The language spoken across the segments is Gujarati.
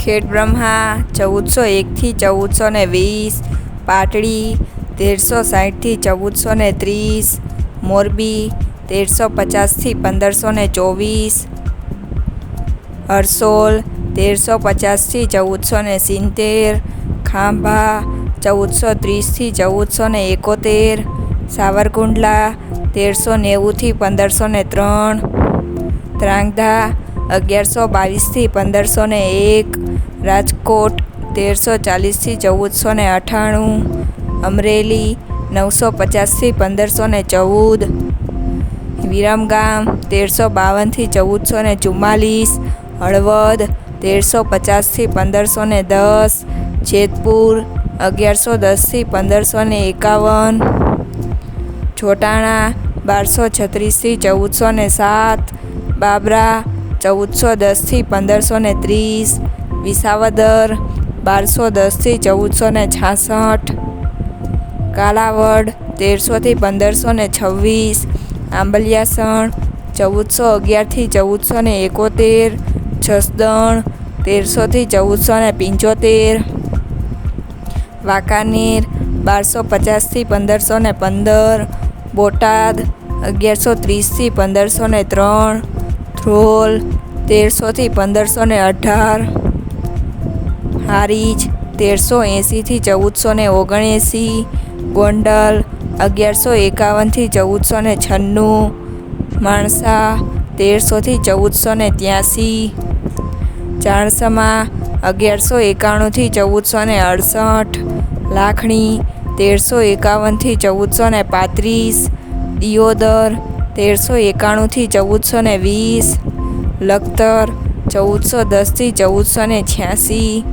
ખેડ બ્રહ્મા ચૌદસો એકથી ચૌદસો ને વીસ, પાટડી તેરસો સાઠથી ચૌદસો ને ત્રીસ, મોરબી તેરસો પચાસથી પંદરસો ને ચોવીસ, હરસોલ તેરસો પચાસથી ચૌદસો ને સિત્તેર, ખાંભા ચૌદસો ત્રીસથી ચૌદસો ને એકોતેર, સાવરકુંડલા તેરસો નેવુંથી પંદરસો ને ત્રણ, ત્રાંગધા અગિયારસો બાવીસથી પંદરસો ને એક રાજકોટ તેરસો ચાલીસથી ચૌદસો ને અઠ્ઠાણું અમરેલી નવસો પચાસથી પંદરસો ને ચૌદ વિરમગામ તેરસો બાવનથી ચૌદસો ને ચુમ્માલીસ, હળવદ તેરસો પચાસથી પંદરસો ને દસ, જેતપુર અગિયારસો દસથી પંદરસો ને એકાવન, છોટાણા બારસો છત્રીસથી ચૌદસો ને સાત, બાબરા ચૌદસો દસથી પંદરસો ને ત્રીસ વિસાવદર, બારસો દસથી ચૌદસો ને છાસઠ, કાલાવડ, તેરસોથી પંદરસો ને છવ્વીસ, આંબલિયાસણ, ચૌદસો અગિયારથી ચૌદસો ને એકોતેર, જસદણ, તેરસોથી ચૌદસો ને પંચોતેર, વાંકાનેર, બારસો પચાસથી પંદરસો ને પંદર, બોટાદ, અગિયારસો ત્રીસથી પંદરસો ને ત્રણ, ધ્રોલ, તેરસોથી પંદરસો ને અઢાર હારીજ તેરસો એંસીથી ચૌદસો ને ઓગણએંસી ગોંડલ અગિયારસો એકાવનથી ચૌદસો ને છન્નું, માણસા તેરસોથી ચૌદસો ને ત્યાંસી ચાણસમા અગિયારસો એકાણુંથી ચૌદસો ને અડસઠ, લાખણી તેરસો એકાવનથી ચૌદસો ને પાંત્રીસ, દિયોદર તેરસો એકાણુંથી ચૌદસો ને વીસ, લખતર ચૌદસો દસથી ચૌદસો ને છ્યાસી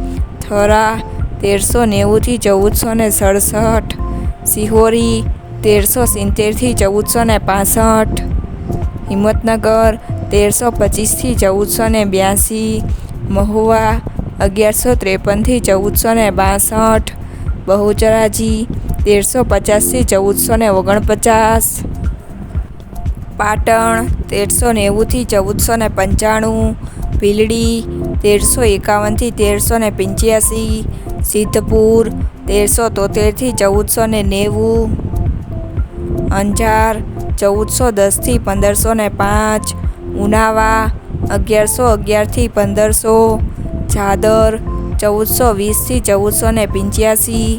થરા તેરસો નેવુંથી ચૌદસો ને સડસઠ. સિહોરી તેરસો સિત્તેરથી ચૌદસો ને પાસઠ. હિંમતનગર તેરસો પચીસથી ચૌદસો ને બ્યાસી. મહુવા અગિયારસો ત્રેપનથી ચૌદસો ને બાસઠ. બહુચરાજી તેરસો પચાસથી ચૌદસો ને ઓગણપચાસ. પાટણ તેરસો નેવુંથી ચૌદસો ને પંચાણું. ભીલડી તેરસો એકાવનથી તેરસો ને પંચ્યાસી, સિદ્ધપુર તેરસો તોતેરથી ચૌદસો ને નેવું, અંજાર ચૌદસો દસથી પંદરસો ને પાંચ, ઉનાવા અગિયારસો અગિયારથી પંદરસો, જાદર ચૌદસો વીસથી ચૌદસો ને પંચ્યાસી